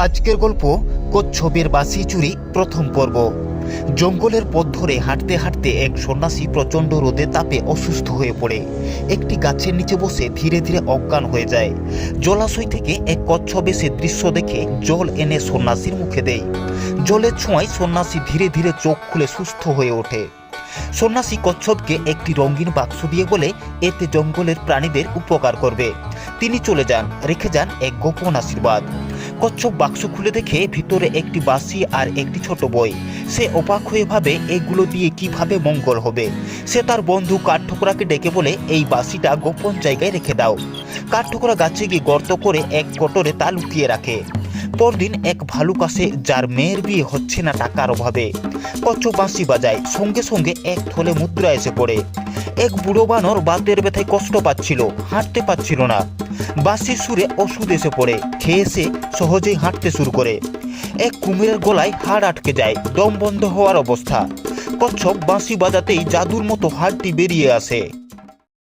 আজকের গল্প কচ্ছপের বাসি চুরি প্রথম পর্ব। জঙ্গলের পথ ধরে হাঁটতে হাঁটতে এক সন্ন্যাসী প্রচণ্ড রোদে তাপে অসুস্থ হয়ে পড়ে। একটি গাছের নিচে বসে ধীরে ধীরে অজ্ঞান হয়ে যায়। জলাশয় থেকে এক কচ্ছপ এসে দৃশ্য দেখে জল এনে সন্ন্যাসীর মুখে দেয়। জলের ছোঁয়ায় সন্ন্যাসী ধীরে ধীরে চোখ খুলে সুস্থ হয়ে ওঠে। সন্ন্যাসী কচ্ছপকে একটি রঙিন বাক্স দিয়ে বলে, এতে জঙ্গলের প্রাণীদের উপকার করবে। তিনি চলে যান, রেখে যান এক গোপন আশীর্বাদ। কচ্ছপ বাক্স খুলে দেখে ভিতরে একটি বাঁশি আর একটি ছোট বই। সে অবাক হয়ে ভাবে, এগুলো দিয়ে কীভাবে মঙ্গল হবে? সে তার বন্ধু কাঠঠোকরাকে ডেকে বলে, এই বাঁশিটা গোপন জায়গায় রেখে দাও। কাঠঠোকরা গাছে গিয়ে গর্ত করে এক কটরে তা লুকিয়ে রাখে। পরদিন এক ভালুক আসে, যার মেয়ের বিয়ে হচ্ছে না টাকার অভাবে। কচ্ছপ বাঁশি বাজায়, সঙ্গে সঙ্গে এক থলে মুদ্রা এসে পড়ে। এক বুড়ো বানর বাতের ব্যথায় কষ্ট পাচ্ছিল, হাঁটতে পাচ্ছিল না। বাঁশির সুরে ওষুধ এসে পড়ে, খেয়ে এসে সহজেই হাঁটতে শুরু করে। এক কুমিরের গলায় হাড় আটকে যায়, দম বন্ধ হওয়ার অবস্থা। কচ্ছপ বাঁশি বাজাতেই জাদুর মতো হাড়টি বেরিয়ে আসে।